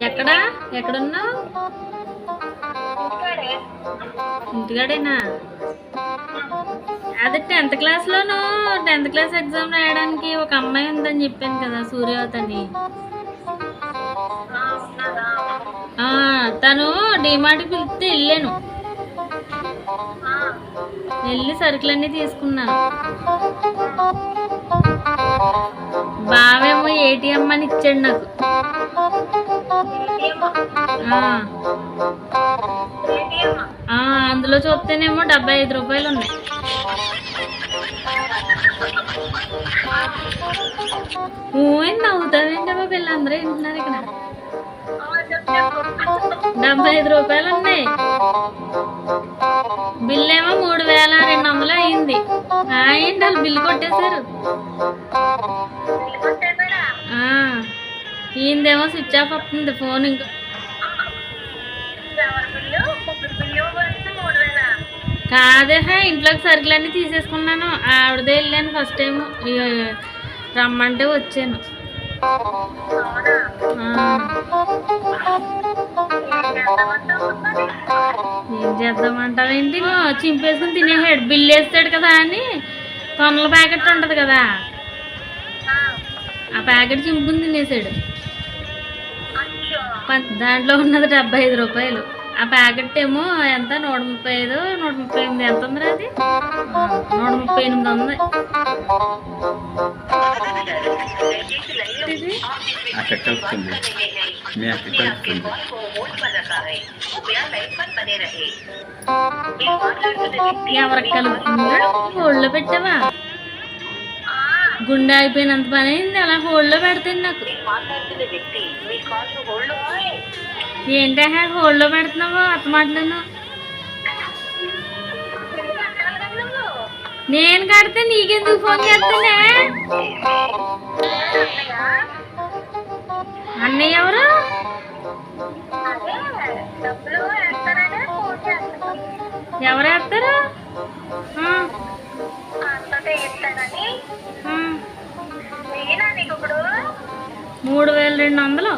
ఎక్కడ? ఎక్కడున్నావు? ఇంటికాడేనా? అదే టెన్త్ క్లాస్లోను టెన్త్ క్లాస్ ఎగ్జామ్ రాయడానికి ఒక అమ్మాయి ఉందని చెప్పాను కదా సూర్యవతని. అని తను డిమార్ట్కి పిలిస్తే వెళ్ళాను వెళ్ళి సరుకులన్నీ తీసుకున్నాను బావేమో ఏటీఎం అని ఇచ్చాడు నాకు. అందులో చూస్తేనేమో డెబ్బై ఐదు రూపాయలు ఉన్నాయి. ఊయ్ నవ్వుతావేంటి పిల్లలందరూ వింటున్నారు ఇక్కడ? డెబ్బై ఐదు రూపాయలు ఉన్నాయి. బిల్ ఏమో మూడు వేల రెండు వందలు అయింది. ఆ, ఏంటి వాళ్ళు బిల్లు కొట్టేశారు? వెళ్ళిపోతాడా ఈయనదేమో స్విచ్ ఆఫ్ అవుతుంది ఫోన్ ఇంకా కాదే ఇంట్లోకి సరుకులన్నీ తీసేసుకున్నాను. ఆవిడదే వెళ్ళాను ఫస్ట్ టైం రమ్మంటే వచ్చాను. ఏం చేద్దామంటావేంటి? చింపేసుకుని తినేసాడు బిల్లు వేస్తాడు కదా అని తొనల ప్యాకెట్ ఉంటుంది కదా. ఆ, ప్యాకెట్ చింపుకుని తినేసాడు. దాంట్లో ఉన్నది డెబ్బై ఐదు రూపాయలు. ఆ ప్యాకెట్ ఏమో ఎంత? నూట ముప్పై ఐదు నూట ముప్పై ఎనిమిది ఎంత ఉందిరా అది? నూట ముప్పై ఎనిమిది ఉంది. ఎవరికి కలుపుతుందా? హోల్డ్లో పెట్టావా? గుండె అయిపోయినంత పని అయింది. అలా హోల్డ్లో పెడతాను నాకు. ఏంటా హోల్డ్లో పెడుతున్నావు? అత్త మాటలను? నేను కడితే నీకెందుకు ఫోన్ చేస్తానే అన్నయ్య ఎవరు? ఎవరు వేస్తారు? మూడు వేల రెండు వందలు.